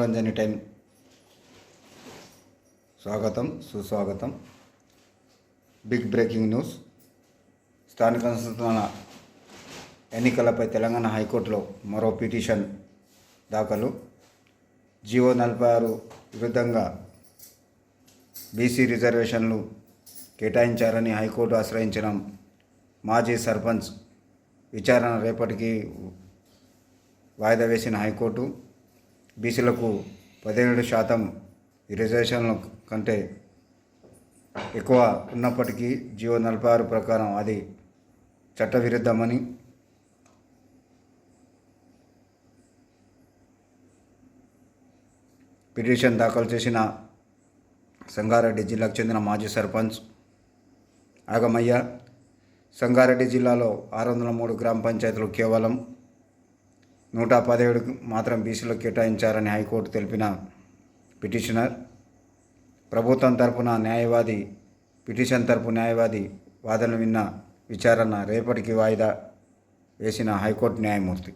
మనోరంజని టైం. స్వాగతం సుస్వాగతం. Big breaking news. స్థానిక సంస్థల ఎన్నికలపై తెలంగాణ హైకోర్టులో మరో పిటిషన్ దాఖలు. జీవో నలభై ఆరు విరుద్ధంగా బీసీ రిజర్వేషన్లు కేటాయించారని హైకోర్టు ఆశ్రయించిన మాజీ సర్పంచ్ విచారణ రేపటికి వాయిదా వేసిన హైకోర్టు బీసీలకు పదిహేడు శాతం రిజర్వేషన్ల కంటే ఎక్కువ ఉన్నప్పటికీ జియో నలభై ఆరు ప్రకారం అది చట్టవిరుద్ధమని పిటిషన్ దాఖలు చేసిన సంగారెడ్డి జిల్లాకు చెందిన మాజీ సర్పంచ్ ఆగమయ్య సంగారెడ్డి జిల్లాలో ఆరు వందల మూడు గ్రామ పంచాయతీలు కేవలం నూట పదిహేడు మాత్రం బీసీలకు కేటాయించారని హైకోర్టు తెలిపిన పిటిషనర్. ప్రభుత్వం తరపున న్యాయవాది పిటిషన్ తరపు న్యాయవాది వాదనలు విన్న విచారణ రేపటికి వాయిదా వేసిన హైకోర్టు న్యాయమూర్తి.